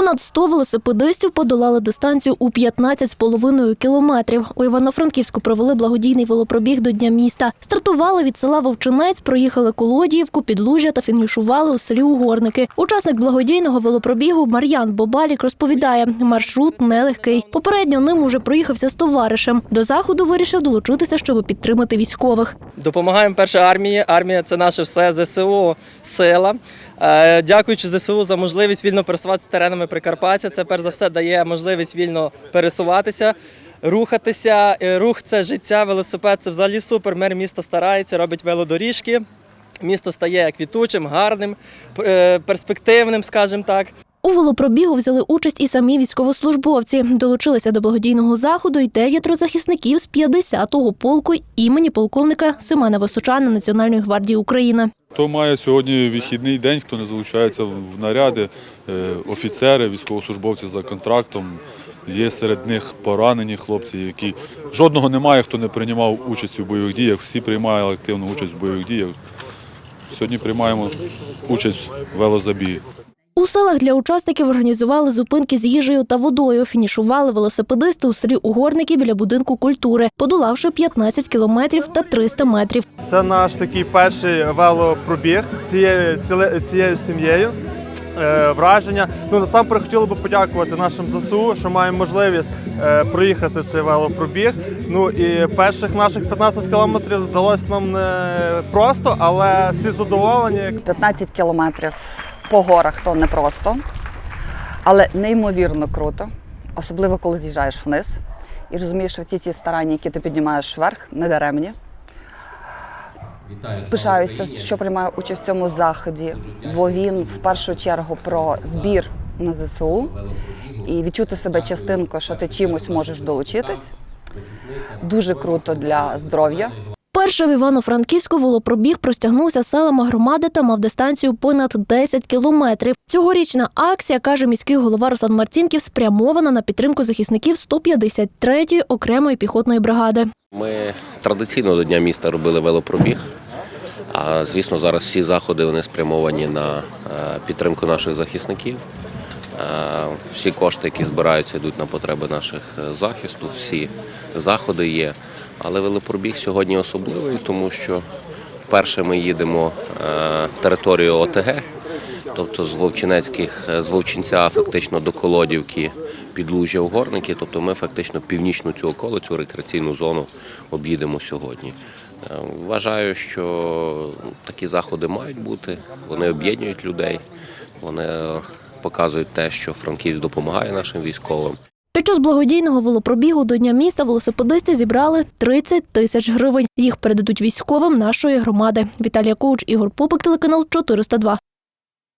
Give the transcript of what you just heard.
Понад 100 велосипедистів подолали дистанцію у 15,5 кілометрів. У Івано-Франківську провели благодійний велопробіг до Дня міста. Стартували від села Вовчинець, проїхали Колодіївку, Підлужжя та фінішували у селі Угорники. Учасник благодійного велопробігу Мар'ян Бобалік розповідає, маршрут нелегкий. Попередньо ним уже проїхався з товаришем. До заходу вирішив долучитися, щоб підтримати військових. Допомагаємо першій армії. Армія це наше все ЗСУ, сила. Е, Дякуючи ЗСУ за можливість вільно пересуватися теренами Прикарпаття. Це перш за все дає можливість вільно пересуватися. Рухатися, Е, рух це життя, велосипед це взагалі супер. Мер міста старається, робить велодоріжки. Місто стає квітучим, гарним, е, перспективним, скажімо так. У велопробігу взяли участь і самі військовослужбовці. Долучилися до благодійного заходу й дев'ятеро захисників з 50-го полку імені полковника Семена Височана Національної гвардії України. Хто має сьогодні вихідний день, хто не залучається в наряди, е, офіцери, військовослужбовці за контрактом. Є серед них поранені хлопці, які жодного немає, хто не приймав участь у бойових діях. Всі приймали активну участь в бойових діях. Сьогодні приймаємо участь в велозабігі. У селах для учасників організували зупинки з їжею та водою. Фінішували велосипедисти у селі Угорники біля будинку культури, подолавши 15 кілометрів та 300 метрів. Це наш такий перший велопробіг цією, ціле- цією сім'єю. Е, Враження. Ну насамперед хотіли би подякувати нашим ЗСУ, що маємо можливість е, проїхати цей велопробіг. Ну і перших наших 15 кілометрів вдалося нам не просто, але всі задоволені. 15 кілометрів по горах то не просто, але неймовірно круто, особливо коли з'їжджаєш вниз і розумієш, що ті ці старання, які ти піднімаєш вверх, не даремні. Пишаюся, що приймаю участь в цьому заході, бо він в першу чергу про збір на ЗСУ і відчути себе частинкою, що ти чимось можеш долучитись. Дуже круто для здоров'я. Перший в Івано-Франківську велопробіг простягнувся селами громади та мав дистанцію понад 10 кілометрів. Цьогорічна акція, каже міський голова Руслан Марцінків, спрямована на підтримку захисників 153-ї окремої піхотної бригади. Ми традиційно до Дня міста робили велопробіг. А звісно, зараз всі заходи вони спрямовані на е, підтримку наших захисників. Всі кошти, які збираються, йдуть на потреби наших е, захисту. Всі заходи є. Але велопробіг сьогодні особливий, тому що вперше ми їдемо е, територію ОТГ, тобто з Вовчинецьких, е, з Вовчинця фактично до Колодівки, підлужжя Угорники. Тобто ми фактично північну цю околицю, рекреаційну зону об'їдемо сьогодні. Вважаю, що такі заходи мають бути, вони об'єднують людей, вони показують те, що Франківськ допомагає нашим військовим. Під час благодійного велопробігу до Дня міста велосипедисти зібрали 30 тисяч гривень. Їх передадуть військовим нашої громади. Віталія Коуч, Ігор Попик, телеканал 402.